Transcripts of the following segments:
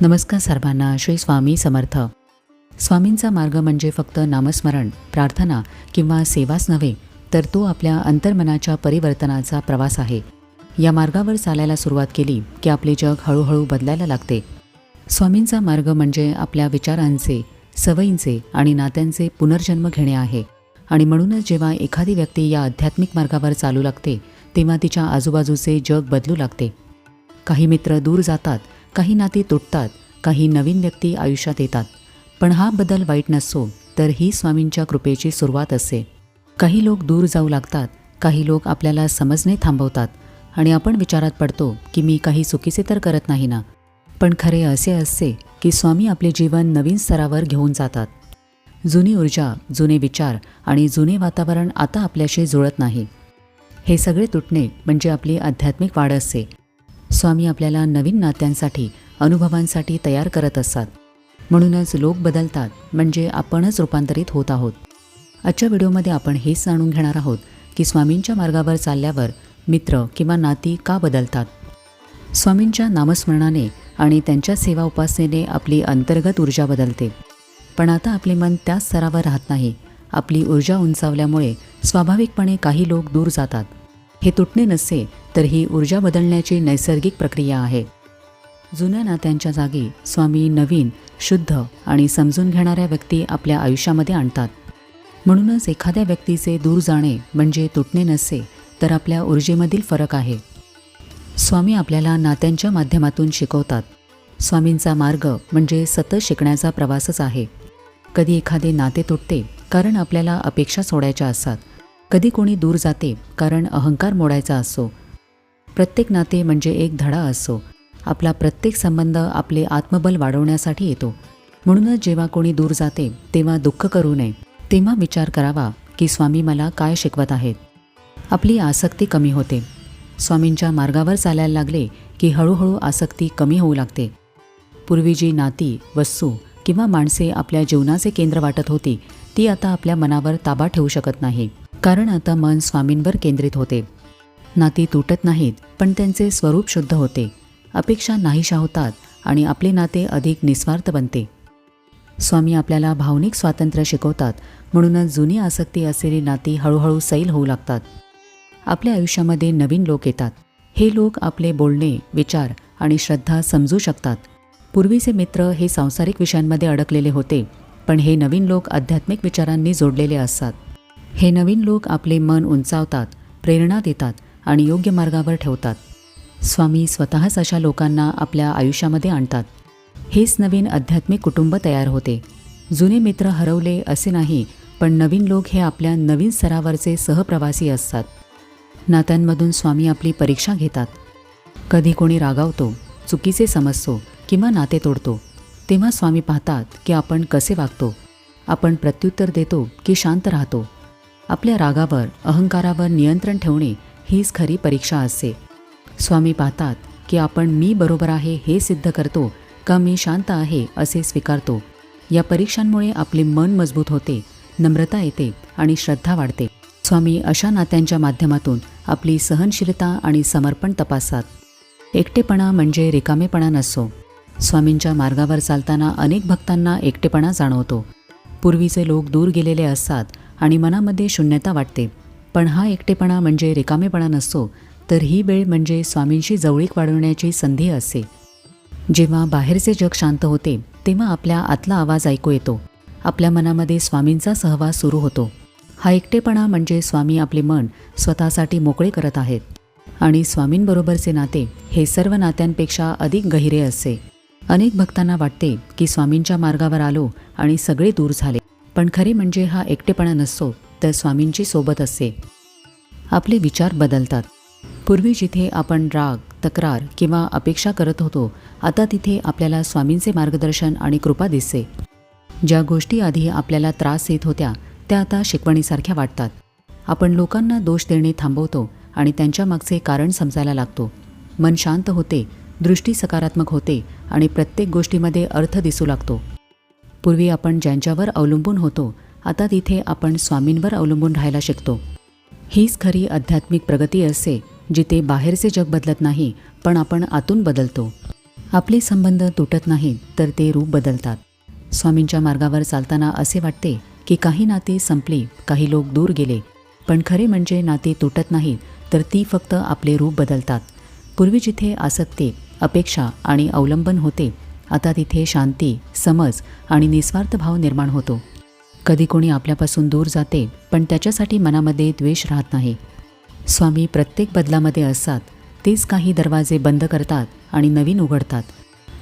नमस्कार सर्वांना श्री स्वामी समर्थ. स्वामींचा मार्ग म्हणजे फक्त नामस्मरण प्रार्थना किंवा सेवाच नव्हे तर तो आपल्या अंतर्मनाच्या परिवर्तनाचा प्रवास आहे. या मार्गावर चालायला सुरुवात केली की आपले जग हळूहळू बदलायला लागते. स्वामींचा मार्ग म्हणजे आपल्या विचारांचे सवयींचे आणि नात्यांचे पुनर्जन्म घेणे आहे. आणि म्हणूनच जेव्हा एखादी व्यक्ती या आध्यात्मिक मार्गावर चालू लागते तेव्हा तिच्या आजूबाजूचे जग बदलू लागते. काही मित्र दूर जातात काही नाती तुटतात काही नवीन व्यक्ती आयुष्यात येतात. पण हा बदल वाईट नसतो तर ही स्वामींच्या कृपेची सुरुवात असते काही लोक दूर जाऊ लागतात काही लोक आपल्याला समजणे थांबवतात. आणि आपण विचारात पडतो की मी काही चुकीचे तर करत नाही ना? पण खरे असे असते की स्वामी आपले जीवन नवीन स्तरावर घेऊन जातात. जुनी ऊर्जा जुने विचार आणि जुने वातावरण आता आपल्याशी जुळत नाही. हे सगळे तुटणे म्हणजे आपली आध्यात्मिक वाढ असते. स्वामी आपल्याला नवीन नात्यांसाठी अनुभवांसाठी तयार करत असतात. म्हणूनच लोक बदलतात म्हणजे आपणच रूपांतरित होत आहोत. आजच्या व्हिडिओमध्ये आपण हेच जाणून घेणार आहोत की स्वामींच्या मार्गावर चालल्यावर मित्र किंवा नाती का बदलतात? स्वामींच्या नामस्मरणाने आणि त्यांच्या सेवा उपासनेने आपली अंतर्गत ऊर्जा बदलते. पण आता आपले मन त्याच स्तरावर राहत नाही. आपली ऊर्जा उंचावल्यामुळे स्वाभाविकपणे काही लोक दूर जातात. हे तुटणे नसते तर ही ऊर्जा बदलण्याची नैसर्गिक प्रक्रिया आहे. जुन्या नात्यांच्या जागी स्वामी नवीन शुद्ध आणि समजून घेणाऱ्या व्यक्ती आपल्या आयुष्यामध्ये आणतात. म्हणूनच एखाद्या व्यक्तीचे दूर जाणे म्हणजे तुटणे नसते तर आपल्या ऊर्जेमधील फरक आहे. स्वामी आपल्याला नात्यांच्या माध्यमातून शिकवतात. स्वामींचा मार्ग म्हणजे सतत शिकण्याचा प्रवासच आहे. कधी एखादे नाते तुटते कारण आपल्याला अपेक्षा सोडायच्या असतात. कधी कोणी दूर जाते कारण अहंकार मोडायचा असो. प्रत्येक नाते म्हणजे एक धडा असो. आपला प्रत्येक संबंध आपले आत्मबल वाढवण्यासाठी येतो. म्हणूनच जेव्हा कोणी दूर जाते तेव्हा दुःख करू नये. तेव्हा विचार करावा की स्वामी मला काय शिकवत आहेत? आपली आसक्ती कमी होते. स्वामींच्या मार्गावर चालायला लागले की हळूहळू आसक्ती कमी होऊ लागते. पूर्वी जी नाती वस्तू किंवा माणसे आपल्या जीवनाचे केंद्र वाटत होती ती आता आपल्या मनावर ताबा ठेवू शकत नाही. कारण आता मन स्वामींवर केंद्रित होते. नाती तुटत नाहीत पण त्यांचे स्वरूप शुद्ध होते. अपेक्षा नाहीशा होतात आणि आपले नाते अधिक निस्वार्थ बनते. स्वामी आपल्याला भावनिक स्वातंत्र्य शिकवतात म्हणूनच जुनी आसक्ती असलेली नाती हळूहळू सैल होऊ लागतात. आपल्या आयुष्यामध्ये नवीन लोक येतात. हे लोक आपले बोलणे विचार आणि श्रद्धा समजू शकतात. पूर्वीचे मित्र हे सांसारिक विषयांमध्ये अडकलेले होते पण हे नवीन लोक आध्यात्मिक विचारांनी जोडलेले असतात. हे नवीन लोक आपले मन उंचावतात प्रेरणा देतात आणि योग्य मार्गावर ठेवतात. स्वामी स्वतःच अशा लोकांना आपल्या आयुष्यामध्ये आणतात. हेच नवीन आध्यात्मिक कुटुंब तयार होते. जुने मित्र हरवले असे नाही पण नवीन लोक हे आपल्या नवीन स्तरावरचे सहप्रवासी असतात. नात्यांमधून स्वामी आपली परीक्षा घेतात. कधी कोणी रागावतो चुकीचे समजतो किंवा नाते तोडतो तेव्हा स्वामी पाहतात की आपण कसे वागतो. आपण प्रत्युत्तर देतो की शांत राहतो. आपल्या रागावर अहंकारावर नियंत्रण ठेवणे हीच खरी परीक्षा असते. स्वामी पाहतात की आपण मी बरोबर आहे हे सिद्ध करतो का मी शांत आहे असे स्वीकारतो. या परीक्षांमुळे आपले मन मजबूत होते नम्रता येते आणि श्रद्धा वाढते. स्वामी अशा नात्यांच्या माध्यमातून आपली सहनशीलता आणि समर्पण तपासतात. एकटेपणा म्हणजे रिकामेपणा नसतो. स्वामींच्या मार्गावर चालताना अनेक भक्तांना एकटेपणा जाणवतो. पूर्वीचे लोक दूर गेलेले असतात आणि मनामध्ये शून्यता वाटते. पण हा एकटेपणा म्हणजे रिकामेपणा नसतो तर ही वेळ म्हणजे स्वामींशी जवळीक वाढवण्याची संधी असते. जेव्हा बाहेरचे जग शांत होते तेव्हा आपल्या आतला आवाज ऐकू येतो. आपल्या मनामध्ये स्वामींचा सहवास सुरू होतो. हा एकटेपणा म्हणजे स्वामी आपले मन स्वतःसाठी मोकळे करत आहेत. आणि स्वामींबरोबरचे नाते हे सर्व नात्यांपेक्षा अधिक गहिरे असते. अनेक भक्तांना वाटते की स्वामींच्या मार्गावर आलो आणि सगळे दूर झाले. पण खरे म्हणजे हा एकटेपणा नसतो तर स्वामींची सोबत असते आपले विचार बदलतात. पूर्वी जिथे आपण राग तक्रार किंवा अपेक्षा करत होतो आता तिथे आपल्याला स्वामींचे मार्गदर्शन आणि कृपा दिसते. ज्या गोष्टी आधी आपल्याला त्रास येत होत्या त्या आता शिकवणीसारख्या वाटतात. आपण लोकांना दोष देणे थांबवतो आणि त्यांच्या मागचे कारण समजायला लागतो. मन शांत होते दृष्टी सकारात्मक होते आणि प्रत्येक गोष्टीमध्ये अर्थ दिसू लागतो. पूर्वी आपण ज्यांच्यावर अवलंबून होतो आता तिथे आपण स्वामींवर अवलंबून राहायला शिकतो. हीच खरी आध्यात्मिक प्रगती असते जिथे बाहेरचे जग बदलत नाही पण आपण आतून बदलतो. आपले संबंध तुटत नाहीत तर ते रूप बदलतात. स्वामींच्या मार्गावर चालताना असे वाटते की काही नाते संपली काही लोक दूर गेले. पण खरे म्हणजे नाते तुटत नाहीत तर ती फक्त आपले रूप बदलतात. पूर्वी जिथे आसक्ती अपेक्षा आणि अवलंबन होते आता तिथे शांती समज आणि निस्वार्थ भाव निर्माण होतो. कधी कोणी आपल्यापासून दूर जाते पण त्याच्यासाठी मनामध्ये द्वेष राहत नाही. स्वामी प्रत्येक बदलामध्ये असतात तेच काही दरवाजे बंद करतात आणि नवीन उघडतात.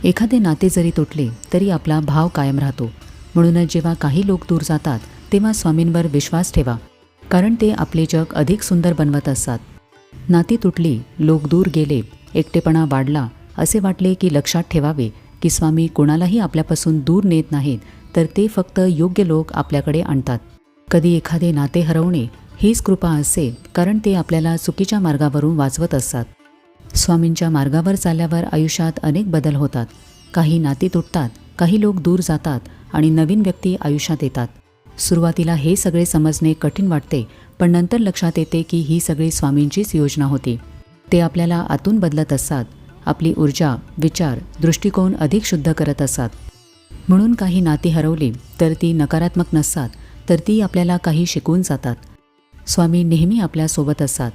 एखादे नाते जरी तुटले तरी आपला भाव कायम राहतो. म्हणूनच जेव्हा काही लोक दूर जातात तेव्हा स्वामींवर विश्वास ठेवा. कारण ते आपले जग अधिक सुंदर बनवत असतात. नाती तुटली लोक दूर गेले एकटेपणा वाढला असे वाटले की लक्षात ठेवावे. की स्वामी कोणालाही आपल्यापासून दूर नेत नाहीत तर ते फक्त योग्य लोक आपल्याकडे आणतात. कधी एखादे नाते हरवणे हीच कृपा असेल कारण ते आपल्याला चुकीच्या मार्गावरून वाचवत असतात. स्वामींच्या मार्गावर चालल्यावर आयुष्यात अनेक बदल होतात. काही नाती तुटतात काही लोक दूर जातात आणि नवीन व्यक्ती आयुष्यात येतात. सुरुवातीला हे सगळे समजणे कठीण वाटते पण नंतर लक्षात येते की ही सगळी स्वामींचीच योजना होती. ते आपल्याला आतून बदलत असतात. आपली ऊर्जा विचार दृष्टिकोन अधिक शुद्ध करत असतात. म्हणून काही नाती हरवली तर ती नकारात्मक नसतात तर ती आपल्याला काही शिकवून जातात. स्वामी नेहमी आपल्यासोबत असतात.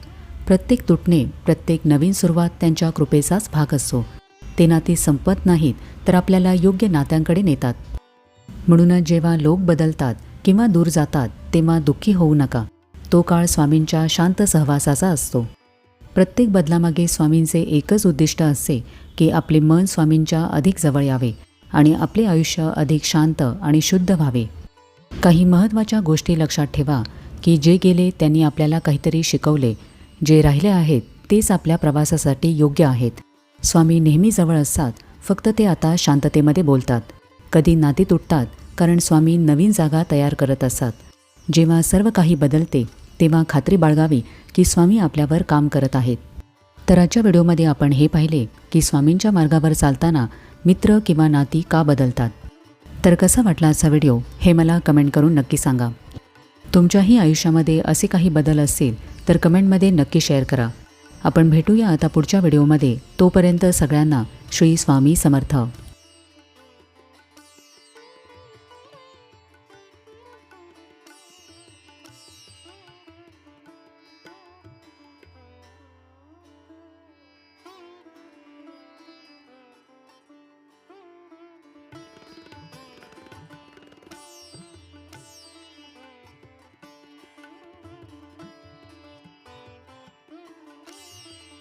प्रत्येक तुटणे प्रत्येक नवीन सुरुवात त्यांच्या कृपेचाच भाग असतो ते नाती संपत नाहीत तर आपल्याला योग्य नात्यांकडे नेतात. म्हणूनच जेव्हा लोक बदलतात किंवा दूर जातात तेव्हा दुःखी होऊ नका. तो काळ स्वामींच्या शांत सहवासाचा असतो. प्रत्येक बदलामागे स्वामींचे एकच उद्दिष्ट असते की आपले मन स्वामींच्या अधिक जवळ यावे आणि आपले आयुष्य अधिक शांत आणि शुद्ध व्हावे. काही महत्त्वाच्या गोष्टी लक्षात ठेवा की जे गेले त्यांनी आपल्याला काहीतरी शिकवले. जे राहिले आहेत तेच आपल्या प्रवासासाठी योग्य आहेत. स्वामी नेहमी जवळ असतात फक्त ते आता शांततेमध्ये बोलतात. कधी नाती तुटतात कारण स्वामी नवीन जागा तयार करत असतात. जेव्हा सर्व काही बदलते तेव्हा खात्री बाळगावी की स्वामी आपल्यावर काम करत आहेत. तर आजच्या व्हिडिओमध्ये आपण हे पाहिले की स्वामींच्या मार्गावर चालताना मित्र किंवा नाती का बदलतात. तर कसा वाटला असा व्हिडिओ हे मला कमेंट करून नक्की सांगा. तुमच्याही आयुष्यामध्ये असे काही बदल असतील तर कमेंटमध्ये नक्की शेअर करा. आपण भेटूया आता पुढच्या व्हिडिओमध्ये. तोपर्यंत सगळ्यांना श्री स्वामी समर्थ.